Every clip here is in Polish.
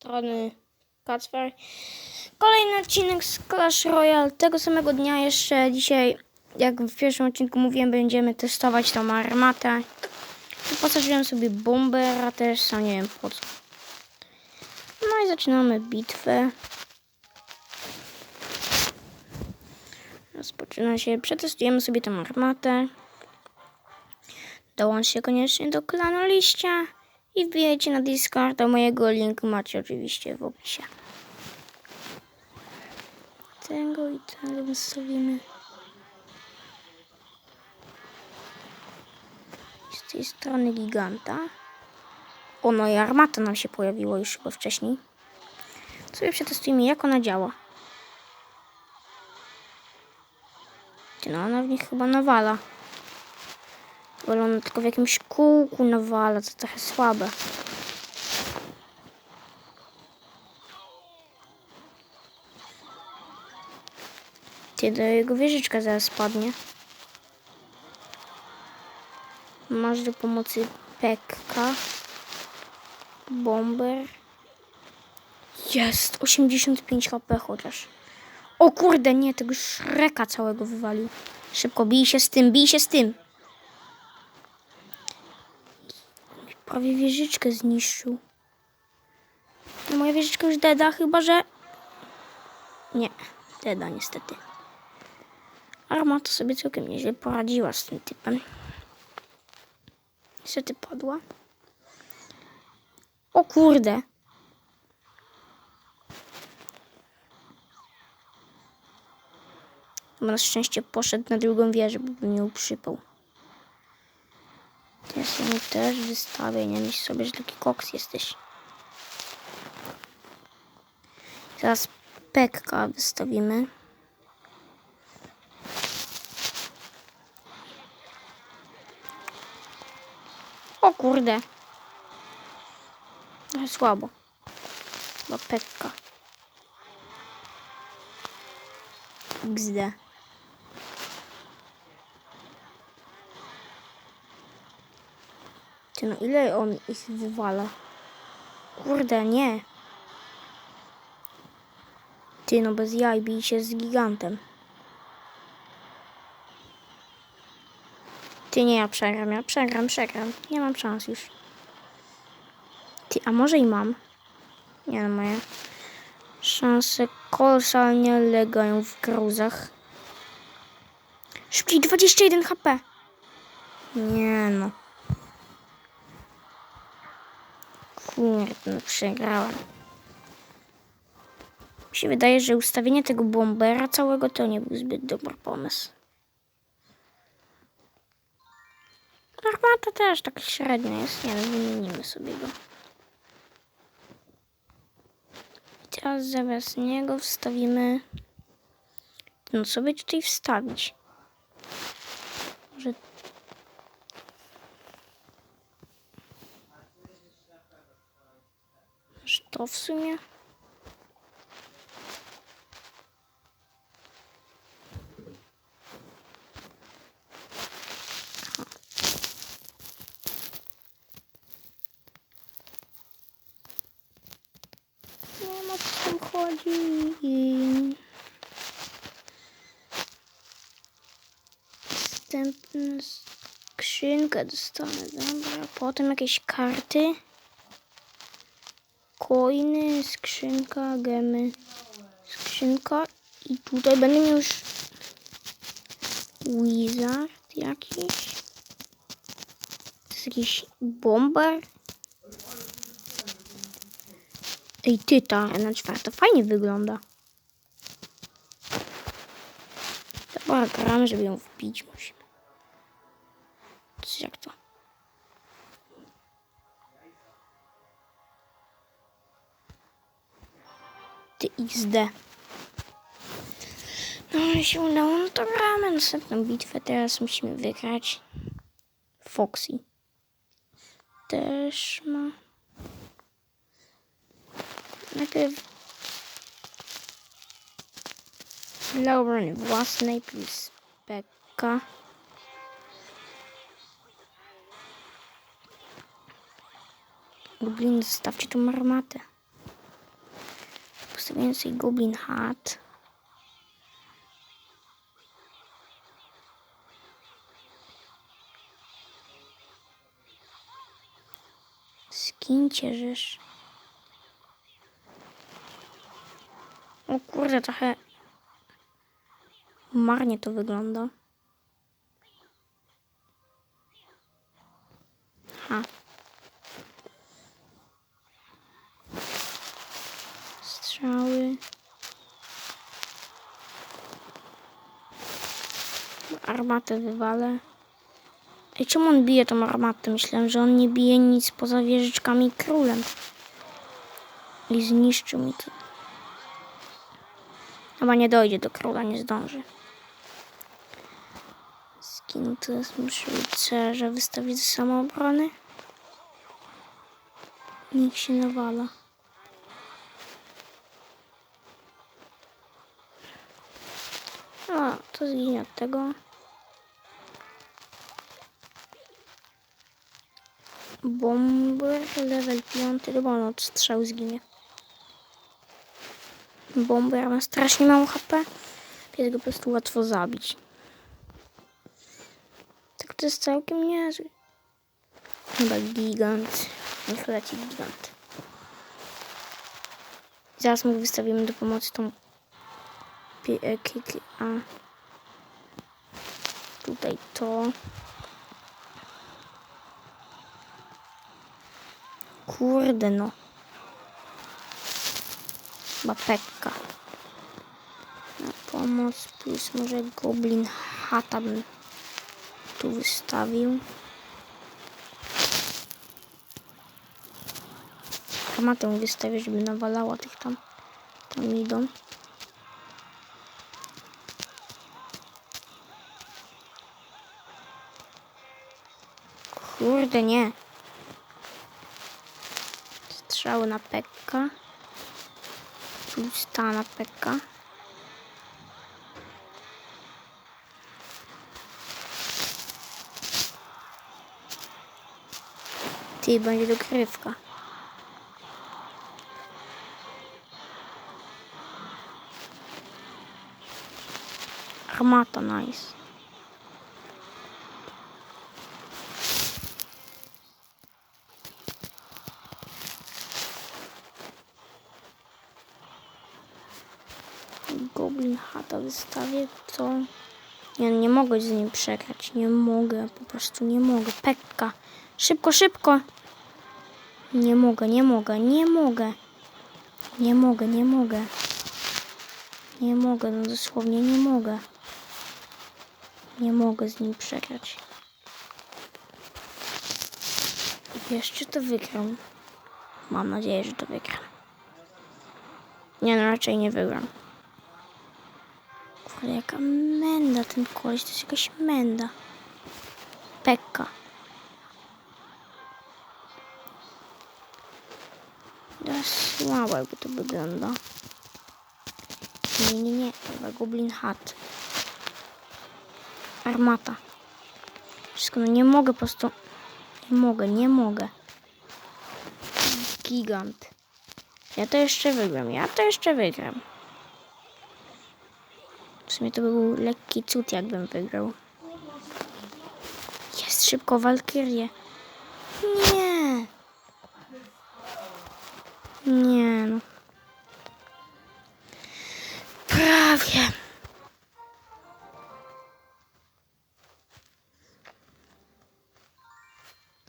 strony Kacper. Kolejny odcinek z Clash Royale. Tego samego dnia jeszcze dzisiaj, jak w pierwszym odcinku mówiłem, będziemy testować tą armatę. Wyposażyłem sobie bombera też, sam nie wiem po co. No i zaczynamy bitwę. Rozpoczyna się, przetestujemy sobie tą armatę. Dołączcie koniecznie do klanu liścia i wbijajcie na Discorda. Mojego linku macie oczywiście w opisie. Tego i tego wystawimy. Z tej strony giganta. O, no i armata nam się pojawiła już chyba wcześniej. Sobie przetestujemy, jak ona działa. No, ona w nich chyba nawala. Ona tylko w jakimś kółku nawala, to trochę słabe. Ty, do jego wieżyczka zaraz spadnie. Masz do pomocy Pekka. Bomber. Jest! 85 HP chociaż. O kurde, nie, tego szreka całego wywalił. Szybko, bij się z tym, bij się z tym. Prawie wieżyczkę zniszczył. No, moja wieżyczka już deda, chyba że... Nie, deda niestety. Armata sobie całkiem nieźle poradziła z tym typem. Niestety padła. O kurde. Bo na szczęście poszedł na drugą wieżę, bo by mnie uprzypał. Ja mu też wystawię, nie myśl sobie, że taki koks jesteś. Teraz Pekka wystawimy. O kurde. Trochę słabo. Chyba Pekka. Ty no ile on ich wywala? Kurde, nie. Ty no bez jaj bij się z gigantem. Ty nie, ja przegram, ja przegram, przegram. Nie mam szans już. Ty, a może i mam? Nie no, moje szanse kolosalnie legają w gruzach. Szybciej, 21 HP. Nie no. No przegrałem. Mi się wydaje, że ustawienie tego bombera całego to nie był zbyt dobry pomysł. Armata też tak średnia jest, nie wymienimy sobie go. I teraz zamiast niego wstawimy... No co by tutaj wstawić? Może... Może to w sumie? Chodzi. Następna skrzynkę dostanę, dobra. Potem jakieś karty. Coiny, skrzynka, gemy, skrzynka. I tutaj będę miał już wizard jakiś. To jest jakiś bomber. Ej, ty, arena czwarta fajnie wygląda. Dobra, gramy, żeby ją wbić musimy. XD. No i się udało, no to gramy następną bitwę. Teraz musimy wygrać. Foxy. Też ma. Najpierw dla obrony własnej plus Pekka. Goblin, zostawcie tą armatę. Co więcej, Goblin Hat. Z kim cieszysz? O kurde, trochę marnie to wygląda. Ha. Strzały. Armatę wywalę. Ej, czemu on bije tą armatę? Myślałem, że on nie bije nic poza wieżyczkami i królem. I zniszczył mi to. Chyba nie dojdzie do króla, nie zdąży. Skin to jest muszę rycerza wystawić z samoobrony. Niech się nawala. A, to zginie od tego. Bomber level 5, chyba on od strzału zginie. Bomber ma strasznie mało HP, więc go po prostu łatwo zabić. Tak to jest całkiem niezły. Chyba gigant. Niech leci gigant. Zaraz mu wystawimy do pomocy tą pi- e, a tutaj to. Kurde no. Chyba Pekka. Na pomoc plus może Goblin Hata bym tu wystawił. Armatę wystawię, żeby nawalała tych tam. Tam idą. Kurde nie. Strzały na Pekka. Plus ta na Pekka. Ty, będzie dogrywka. Armata, nice. Goblin Hata wystawię, to... Nie, nie mogę z nim przegrać. Nie mogę, po prostu nie mogę. Pekka. Szybko, szybko. Nie mogę, nie mogę, nie mogę. Nie mogę, nie mogę. Nie mogę, no dosłownie nie mogę. Nie mogę z nim przegrać. Jeszcze to wygram. Mam nadzieję, że to wygram. Nie, no raczej nie wygram. Kurde, jaka menda ten koleś, to jest jakaś menda. Pekka. Teraz słabo jakby to wygląda. Nie, nie, nie, chyba Goblin Hat. Armata. Wszystko, no nie mogę po prostu. Nie mogę, nie mogę. Gigant. Ja to jeszcze wygram, ja to jeszcze wygram. W sumie to by był lekki cud, jakbym wygrał. Jest szybko Walkyrie. Nie. Nie no. Prawie.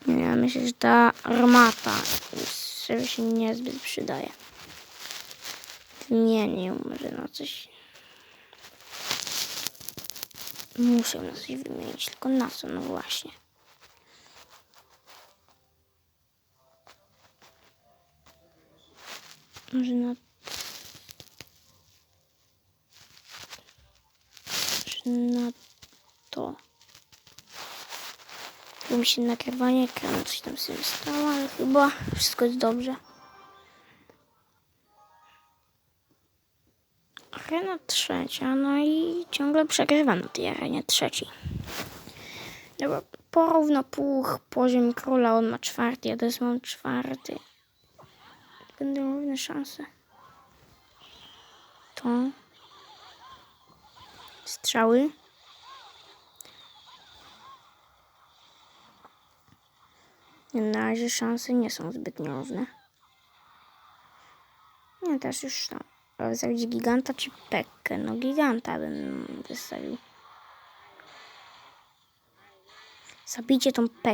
Ja myślę, że ta armata sobie się niezbyt przydaje. Zmienię ją może na coś. Muszę na coś wymienić, tylko na co? No właśnie. Może na... Może na to. Bo mi się nagrywanie ekranu coś tam sobie stało, ale chyba wszystko jest dobrze. Arena trzecia, no i ciągle przegrywam na tej arenie trzeciej. Dobra, porówno pół poziom króla, on ma czwarty, ja też mam czwarty. Będą równe szanse. to. Strzały. Na razie szanse nie są zbytnio równe. Nie, też już tam. Ale Wystawić giganta czy pekkę? No giganta bym wystawił. Zabijcie tą pekkę.